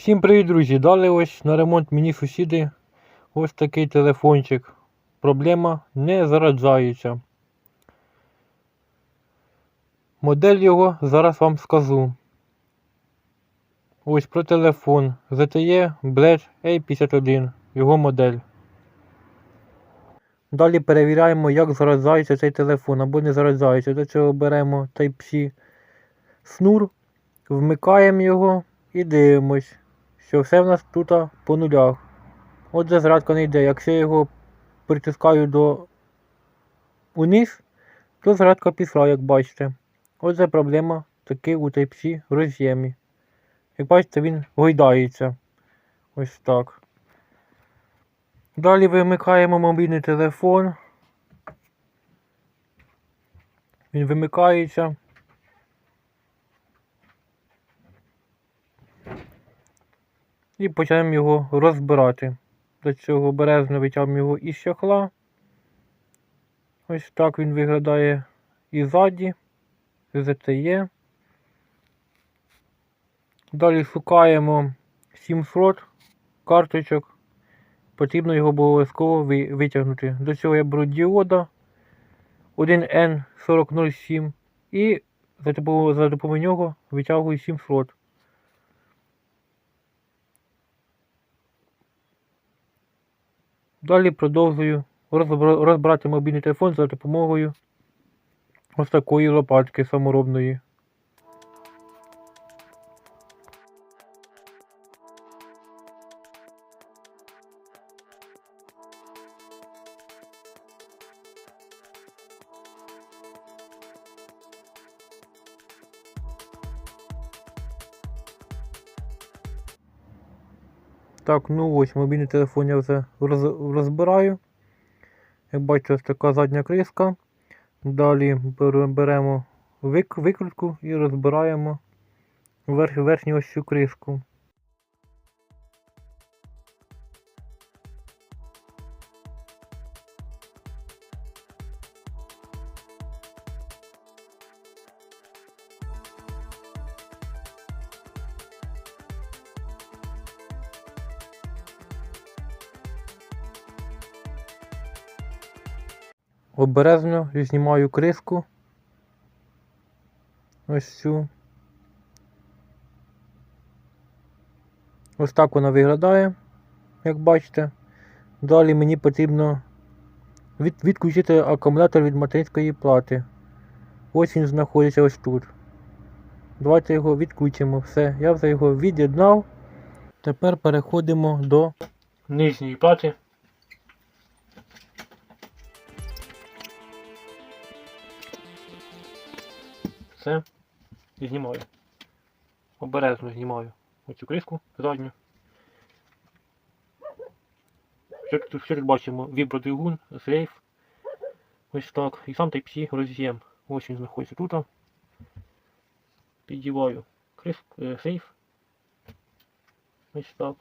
Всім привіт, друзі! Дали ось на ремонт мені сусіди ось такий телефончик. Проблема не заряджається. Модель його зараз вам скажу. Ось про телефон ZTE Blade A51, його модель. Далі перевіряємо, як заряджається цей телефон або не заряджається. До цього беремо Type-C шнур, вмикаємо його і дивимось, що все в нас тут по нулях. Отже, зарядка не йде. Якщо я його притискаю до униз, то зарядка пішла, як бачите. Отже, проблема таки у Type-C роз'ємі. Як бачите, він гойдається. Ось так. Далі вимикаємо мобільний телефон. Він вимикається. І почнемо його розбирати. До цього обережно витягнемо його із чохла. Ось так він виглядає і ззаді. ZTE. Далі шукаємо 700 карточок. Потрібно його обов'язково витягнути. До цього я беру діода 1N4007 і за допомогою, нього витягую 700. Далі продовжую розбирати мобільний телефон за допомогою ось такої лопатки саморобної. Так, ну ось мобільний телефон я вже роз- розбираю. Як бачите, ось така задня криска. Далі беремо вик- викрутку і розбираємо верх, верхню ось цю кришку. Обережно знімаю кришку. Ось цю. Ось так вона виглядає, як бачите. Далі мені потрібно від, відключити акумулятор від материнської плати. Ось він знаходиться ось тут. Давайте його відключимо. Все, я вже його від'єднав. Тепер переходимо до нижньої плати. Все. І знімаю. Обережно знімаю оцю кришку задню. Що тут, тут бачимо? Вібродвигун, сейф. Ось так. І сам Type-C роз'єм. Ось він знаходиться тут. Піддіваю кришку, е, сейф. Ось так.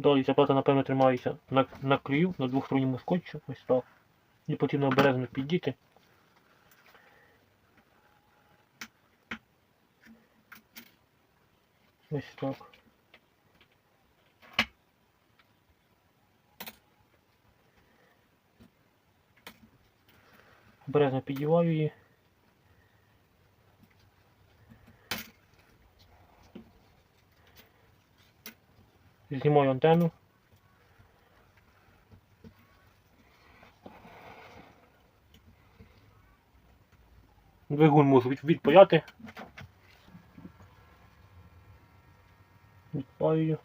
Далі ця плата, напевно, тримається на, на клею, на двохсторонньому скотчу. Ось так. І потрібно обережно піддіти. Ось так. Обережно піддіваю її. Знімаю антенну. Двигун можу відпаяти. Відпаю.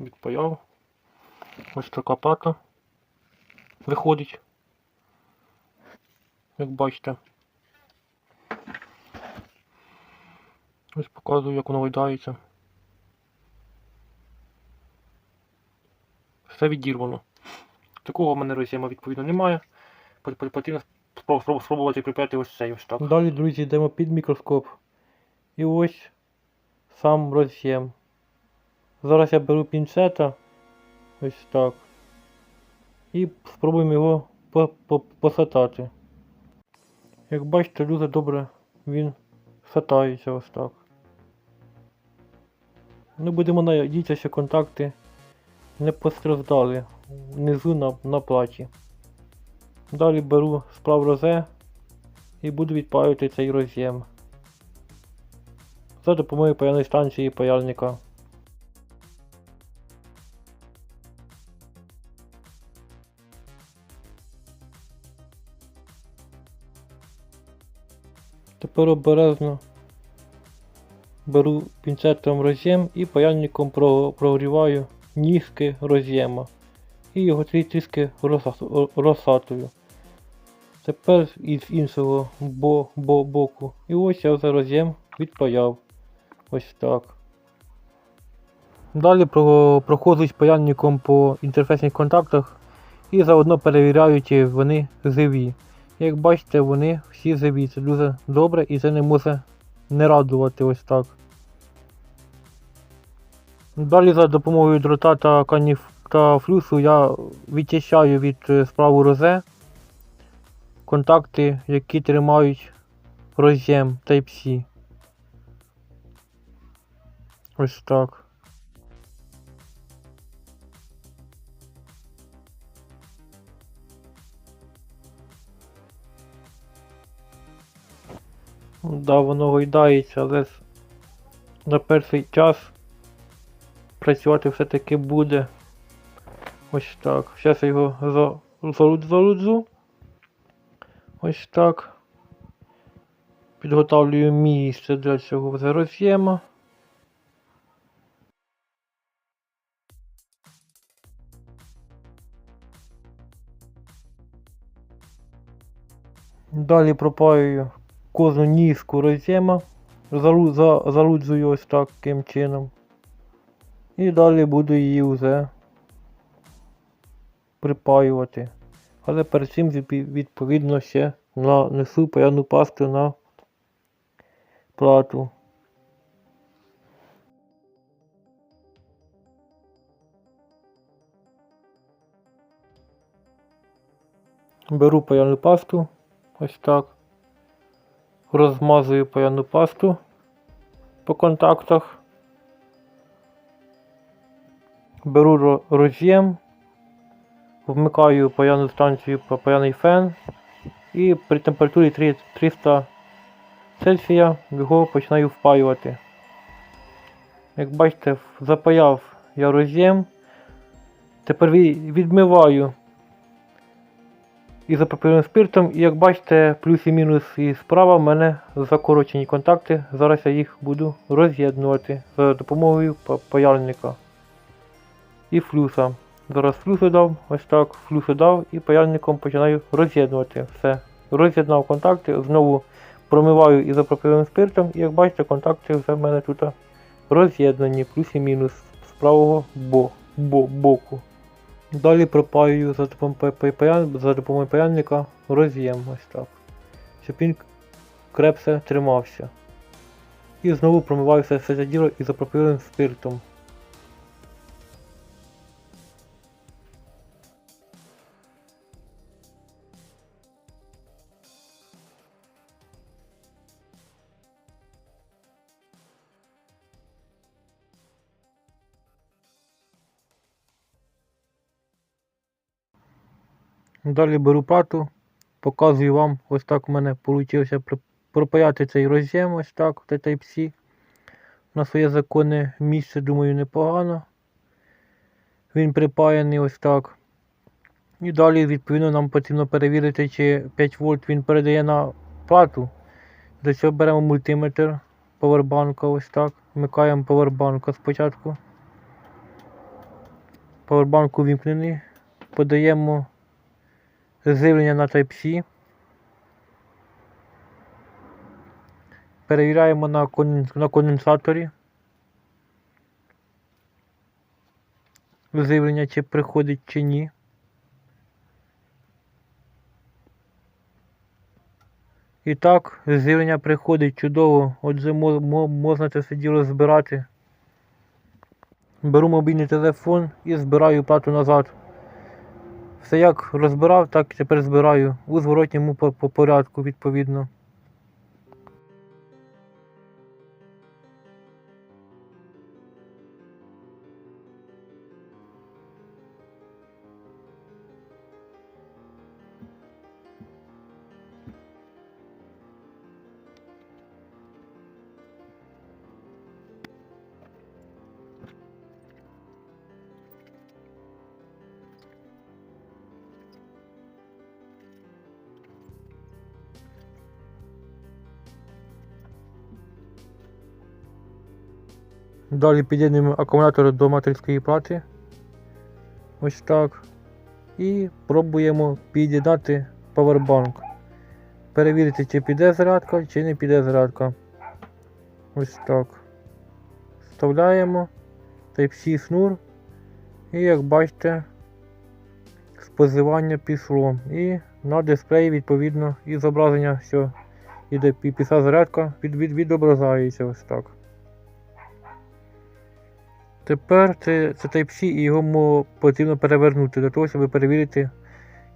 Відпаяв. Ось така пата виходить. Як бачите. Ось показую, як воно видається. Все відірвано. Такого в мене роз'єма відповідно немає. Потрібно спро- спро- спробувати припаяти ось цей ось так. Далі, друзі, йдемо під мікроскоп. І ось сам роз'єм. Зараз я беру пінцета. Ось так. І спробуємо його по- по- посатати. Як бачите, дуже добре він сатається ось так. Ми будемо надіятися, що контакти не постраждали внизу на, на платі. Далі беру справ розе і буду відпаювати цей роз'єм за допомогою паяльної станції паяльника. Тепер обережно беру пінцетом роз'єм і паяльником прогріваю ніжки роз'єма. І його трі- трішки розсатую. Тепер із іншого бо, бо, боку. І ось я вже роз'єм відпаяв. Ось так. Далі про, проходжусь паяльником по інтерфейсних контактах і заодно перевіряю, чи вони живі. Як бачите, вони всі живі. Це дуже добре і це не може не радувати ось так. Далі за допомогою дрота та канів та флюсу я відчищаю від е, справу розе контакти, які тримають роз'єм Type-C. Ось так. Да, воно гойдається, але на перший час працювати все-таки буде. Ось так. Зараз я його за, залудзу. Ось так. Підготовлюю місце для цього роз'єма. Далі пропаюю кожну ніжку роз'єма. Залу- за- Залудзую ось таким чином. І далі буду її вже припаювати. Але перед цим відповідно ще нанесу паяну пасту на плату. Беру паяну пасту, ось так. Розмазую паяну пасту по контактах. Беру роз'єм, вмикаю паяну станцію по паяний фен і при температурі 300 Цельсія його починаю впаювати. Як бачите, запаяв я роз'єм. Тепер ві- відмиваю ізопропіленим спиртом, і як бачите, плюс і мінус і справа в мене закорочені контакти. Зараз я їх буду роз'єднувати за допомогою па- паяльника і флюса. Зараз флюсу дав, ось так, флюсу дав і паяльником починаю роз'єднувати все. Роз'єднав контакти, знову промиваю ізопропіленим спиртом, і як бачите, контакти вже в мене тут роз'єднані, плюс і мінус з правого бо, бо, боку. Далі пропаюю за допомогою, паяльника роз'єм ось так. Щоб він крепше тримався. І знову промиваю все це діло ізопропіленим спиртом. Далі беру плату, показую вам, ось так у мене вийшло пропаяти цей роз'єм, ось так, в Type-C. На своє законне місце, думаю, непогано. Він припаяний ось так. І далі, відповідно, нам потрібно перевірити, чи 5 вольт він передає на плату. Для цього беремо мультиметр повербанка ось так. Вмикаємо повербанка спочатку. Повербанк увімкнений. Подаємо живлення на Type-C. Перевіряємо на, конден- на конденсаторі. Живлення чи приходить чи ні. І так, зілення приходить чудово, отже мо- мо- можна це все діло збирати. Беру мобільний телефон і збираю плату назад. Все як розбирав, так і тепер збираю у зворотньому по- по порядку відповідно. Далі під'єднуємо акумулятор до материнської плати. Ось так. І пробуємо під'єднати павербанк. Перевірити, чи піде зарядка, чи не піде зарядка. Ось так. Вставляємо Type-C шнур. І як бачите, спозивання пішло. І на дисплеї відповідно і зображення, що іде після зарядка, від, від, відображається ось так. Тепер це, це Type-C і його потрібно перевернути для того, щоб перевірити,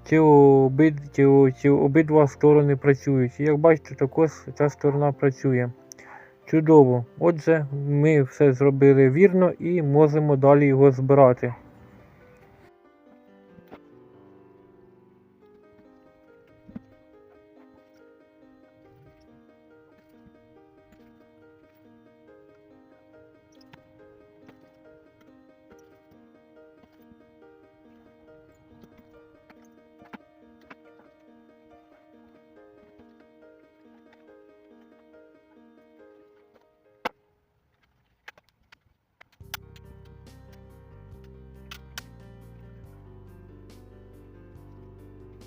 чи, обид, чи, чи обидва сторони працюють. І як бачите, також ця сторона працює. Чудово. Отже, ми все зробили вірно і можемо далі його збирати.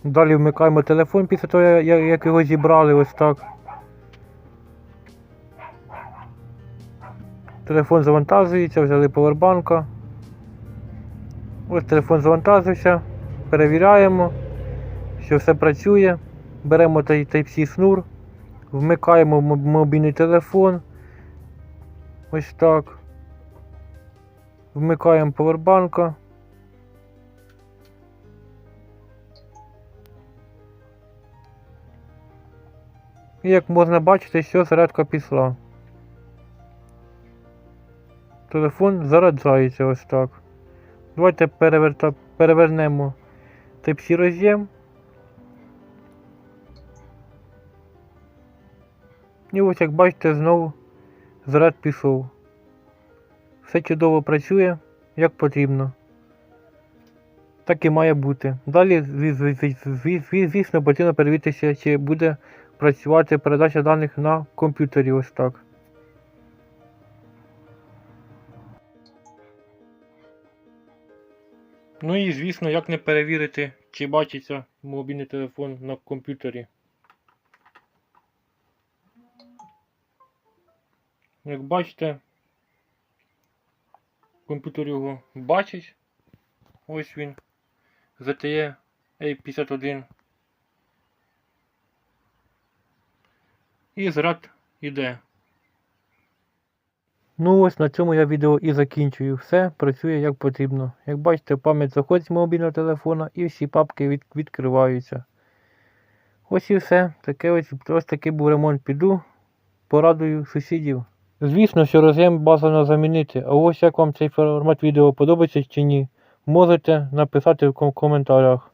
Далі вмикаємо телефон після того, як його зібрали ось так. Телефон завантажується, взяли повербанка. Ось телефон завантажився. Перевіряємо, що все працює. Беремо Type-C шнур, вмикаємо мобільний телефон. Ось так. Вмикаємо повербанка. І як можна бачити, що зарядка пішла. Телефон заряджається ось так. Давайте переверта... перевернемо Type-C роз'єм. І ось як бачите, знову заряд пішов. Все чудово працює, як потрібно. Так і має бути. Далі, зві- зві- зві- зві- зві- звісно, потрібно перевіритися, чи буде працювати передача даних на комп'ютері ось так. Ну і звісно, як не перевірити, чи бачиться мобільний телефон на комп'ютері. Як бачите, комп'ютер його бачить. Ось він. ZTE A51. І заряд іде. Ну ось на цьому я відео і закінчую. Все працює як потрібно. Як бачите, пам'ять заходить з мобільного телефона і всі папки від, відкриваються. Ось і все. Таке ось, ось такий був ремонт. Піду, порадую сусідів. Звісно, що роз'єм бажано замінити. А ось як вам цей формат відео подобається чи ні, можете написати в коментарях.